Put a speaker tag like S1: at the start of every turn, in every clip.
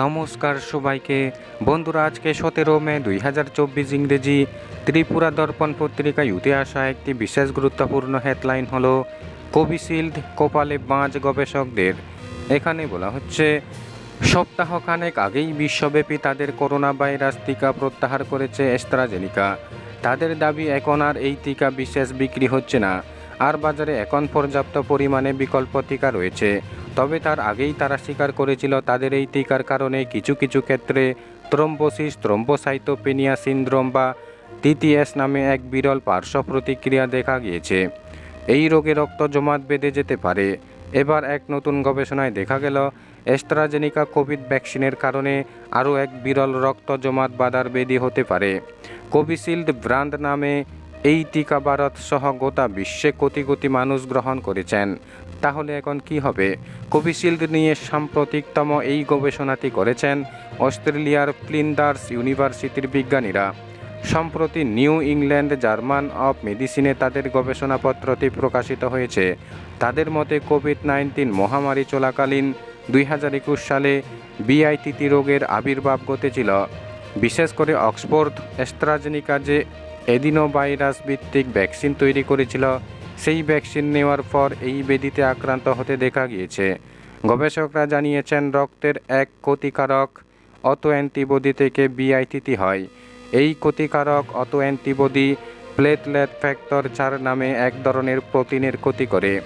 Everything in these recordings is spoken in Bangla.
S1: নমস্কার সবাইকে। বন্ধুরা, আজকে সতেরো মে দুই হাজার চব্বিশ ইংরেজি ত্রিপুরা দর্পণ পত্রিকায় উঠে আসা একটি বিশেষ গুরুত্বপূর্ণ হেডলাইন হল কোভিশিল্ড কপালে বাঁচ গবেষকদের। এখানে বলা হচ্ছে, সপ্তাহখানেক আগেই বিশ্বব্যাপী তাদের করোনা ভাইরাস টিকা প্রত্যাহার করেছে এস্ট্রাজেনিকা তাদের দাবি, এখন আর এই টিকা বিশেষ বিক্রি হচ্ছে না। আর বাজারে এখন পর্যাপ্ত পরিমাণে বিকল্প টিকা রয়েছে। তবে তার আগেই তারা স্বীকার করেছিল তাদের এই টিকার কারণে কিছু কিছু ক্ষেত্রে থ্রম্বোসিস, থ্রম্বোসাইটোপেনিয়া সিনড্রোম বা টিটিএস নামে এক বিরল পার্শ্ব প্রতিক্রিয়া দেখা গিয়েছে। এই রোগে রক্ত জমাট বেঁধে যেতে পারে। এবার এক নতুন গবেষণায় দেখা গেল অ্যাস্ট্রাজেনিকা কোভিড ভ্যাকসিনের কারণে আরও এক বিরল রক্ত জমাট বাঁধার বেদি হতে পারে। কোভিশিল্ড ব্র্যান্ড নামে এই টিকা ভারত সহ গোটা বিশ্বে কোটি কোটি মানুষ গ্রহণ করেছেন। তাহলে এখন কি হবে? কোভিশিল্ড নিয়ে সাম্প্রতিকতম এই গবেষণাটি করেছেন অস্ট্রেলিয়ার ফ্লিন্ডার্স ইউনিভার্সিটির বিজ্ঞানীরা। সম্প্রতি নিউ ইংল্যান্ড জার্মান অফ মেডিসিনে তাদের গবেষণাপত্রটি প্রকাশিত হয়েছে। তাদের মতে কোভিড নাইন্টিন মহামারী চলাকালীন দুই হাজার একুশ সালে বিআইটিটি রোগের আবির্ভাব ঘটেছিল। বিশেষ করে অক্সফোর্ড, অ্যাস্ট্রাজেনিকা যে এডিনোভাইরাস ভিত্তিক ভ্যাকসিন তৈরি করেছিল। সেই ভ্যাকসিন নেওয়ার পর এই বেদিতে আক্রান্ত হতে দেখা গিয়েছে। গবেষকরা জানিয়েছেন, রক্তের এক ক্ষতিকারক অটো অ্যান্টিবডি থেকে বিআইটিটি হয়। এই ক্ষতিকারক অটো অ্যান্টিবডি প্লেটলেট ফ্যাক্টর চার নামে এক ধরনের প্রোটিনের ক্ষতি করে।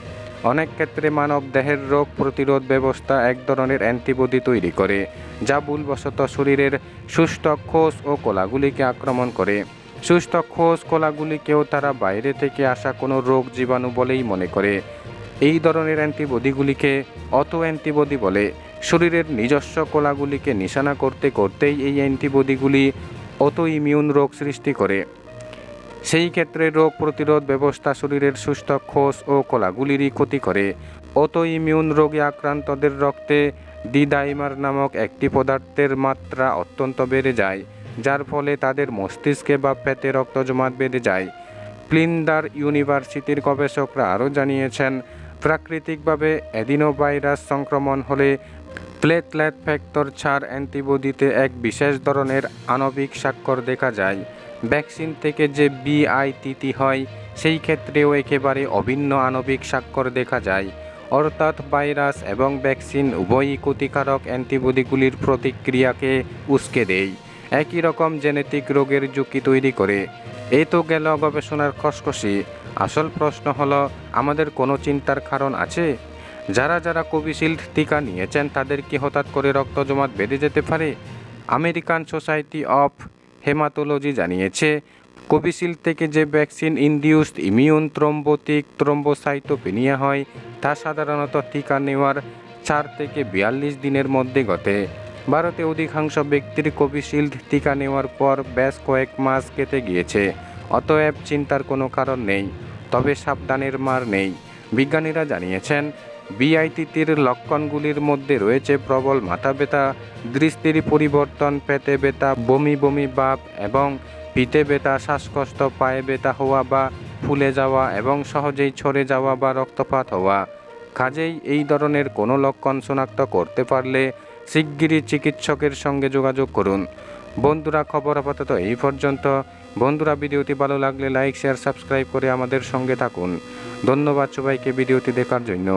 S1: অনেক ক্ষেত্রে মানব দেহের রোগ প্রতিরোধ ব্যবস্থা এক ধরনের অ্যান্টিবডি তৈরি করে, যা ভুলবশত শরীরের সুস্থ কোষ ও কলাগুলিকে আক্রমণ করে। সুস্থ কোষ কলাগুলিকেও তারা বাইরে থেকে আসা কোনো রোগ জীবাণু বলেই মনে করে। এই ধরনের অ্যান্টিবডিগুলিকে অটো অ্যান্টিবডি বলে। শরীরের নিজস্ব কলাগুলিকে নিশানা করতে করতেই এই অ্যান্টিবডিগুলি অটো ইমিউন রোগ সৃষ্টি করে। সেই ক্ষেত্রে রোগ প্রতিরোধ ব্যবস্থা শরীরের সুস্থ কোষ ও কলাগুলিরই ক্ষতি করে। অটো ইমিউন রোগে আক্রান্তদের রক্তে ডিডাইমার নামক একটি পদার্থের মাত্রা অত্যন্ত বেড়ে যায়। যার ফলে তাদের মস্তিষ্কে বা পেটে রক্ত জমাট বেঁধে যায়। প্লিন্ডার ইউনিভার্সিটির গবেষকরা আরও জানিয়েছেন, প্রাকৃতিকভাবে অ্যাডিনোভাইরাস সংক্রমণ হলে প্লেটলেট ফ্যাক্টর ছাড় অ্যান্টিবডিতে এক বিশেষ ধরনের আণবিক স্বাক্ষর দেখা যায়। ভ্যাকসিন থেকে যে বিআইটিটি হয়, সেই ক্ষেত্রেও একেবারে অভিন্ন আণবিক স্বাক্ষর দেখা যায়। অর্থাৎ ভাইরাস এবং ভ্যাকসিন উভয়ই ক্ষতিকারক অ্যান্টিবডিগুলির প্রতিক্রিয়াকে উস্কে দেয়। একই রকম জেনেটিক রোগের ঝুঁকি তৈরি করে। এই তো গেল গবেষণার খসখসি। আসল প্রশ্ন হলো, আমাদের কোনো চিন্তার কারণ আছে? যারা যারা কোভিশিল্ড টিকা নিয়েছেন, তাদের কি হঠাৎ করে রক্ত জমাট বেঁধে যেতে পারে? আমেরিকান সোসাইটি অফ হেমাটোলজি জানিয়েছে, কোভিশিল্ড থেকে যে vaccine induced immune thrombotic thrombocytopenia হয়, তা সাধারণত টিকা নেওয়ার চার থেকে বিয়াল্লিশ দিনের মধ্যে ঘটে। ভারতে অধিকাংশ ব্যক্তির কোভিশিল্ড টিকা নেওয়ার পর বেশ কয়েক মাস কেটে গিয়েছে। অতএব চিন্তার কোনো কারণ নেই, তবে সাবধানের মার নেই, বিজ্ঞানীরা জানিয়েছেন। বিআইটিটির লক্ষণগুলির মধ্যে রয়েছে প্রবল মাথা ব্যথা দৃষ্টির পরিবর্তন, পেটে ব্যথা, বমি বমি ভাব এবং পিঠে ব্যথা, শ্বাসকষ্ট, পায়ে ব্যথা হওয়া বা ফুলে যাওয়া এবং সহজেই ছড়ে যাওয়া বা রক্তপাত হওয়া। কাজেই এই ধরনের কোনো লক্ষণ শনাক্ত করতে পারলে শিগগিরই চিকিৎসকের সঙ্গে যোগাযোগ করুন। বন্ধুরা, খবর আপাতত এই পর্যন্ত। বন্ধুরা, ভিডিওটি ভালো লাগলে লাইক, শেয়ার, সাবস্ক্রাইব করে আমাদের সঙ্গে থাকুন। ধন্যবাদ সবাইকে ভিডিওটি দেখার জন্য।